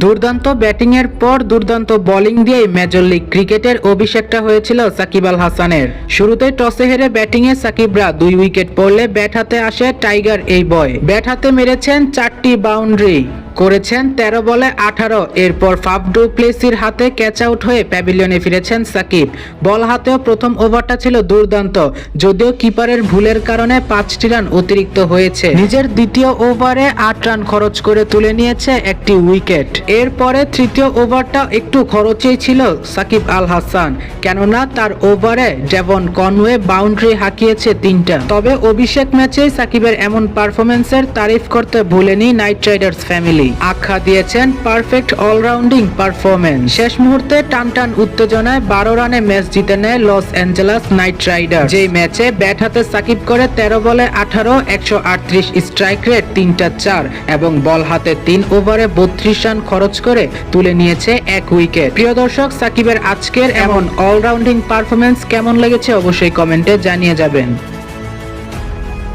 দুর্দান্ত ব্যাটিংয়ের পর দুর্দান্ত বোলিং দিয়েই মেজর লিগ ক্রিকেটের অভিষেকটা হয়েছিল সাকিব আল হাসানের। শুরুতে টসে হেরে ব্যাটিংয়ে সাকিবরা দুই উইকেট পড়লে ব্যাট হাতে আসে টাইগার এই বয়। ব্যাট হাতে মেরেছেন চারটি বাউন্ডারি। করেছেন তেরো বলে আঠারো। এরপর ফাফ ডু প্লেসির হাতে ক্যাচ আউট হয়ে প্যাভিলিয়নে ফিরেছেন সাকিব। বল হাতেও প্রথম ওভারটা ছিল দুর্দান্ত, যদিও কিপারের ভুলের কারণে পাঁচটি রান অতিরিক্ত হয়েছে। নিজের দ্বিতীয় ওভারে আট রান খরচ করে তুলে নিয়েছে একটি উইকেট। এরপরে তৃতীয় ওভারটা একটু খরচেই ছিল সাকিব আল হাসান কেননা তার ওভারে ডেভন কনওয়ে বাউন্ডারি হাঁকিয়েছে তিনটা। তবে অভিষেক ম্যাচেই সাকিবের এমন পারফরমেন্সের তারিফ করতে ভুলেনি নাইট রাইডার্স ফ্যামিলি। আখ্যা দিয়েছেন পারফেক্ট অলরাউন্ডিং পারফরমেন্স শেষ মুহূর্তে টান টান উত্তেজনায় বারো রানে ম্যাচ জিতে নেয় লস অ্যাঞ্জেলাস নাইট রাইডার যেই ম্যাচে ব্যাট হাতে সাকিব করে তেরো বলে আঠারো, একশো আটত্রিশ স্ট্রাইক রেট তিনটা চার এবং বল হাতে তিন ওভারে বত্রিশ রান খরচ করে তুলে নিয়েছে এক উইকেট প্রিয় দর্শক, সাকিবের আজকের এমন অলরাউন্ডিং পারফরমেন্স কেমন লেগেছে অবশ্যই কমেন্টে জানিয়ে যাবেন।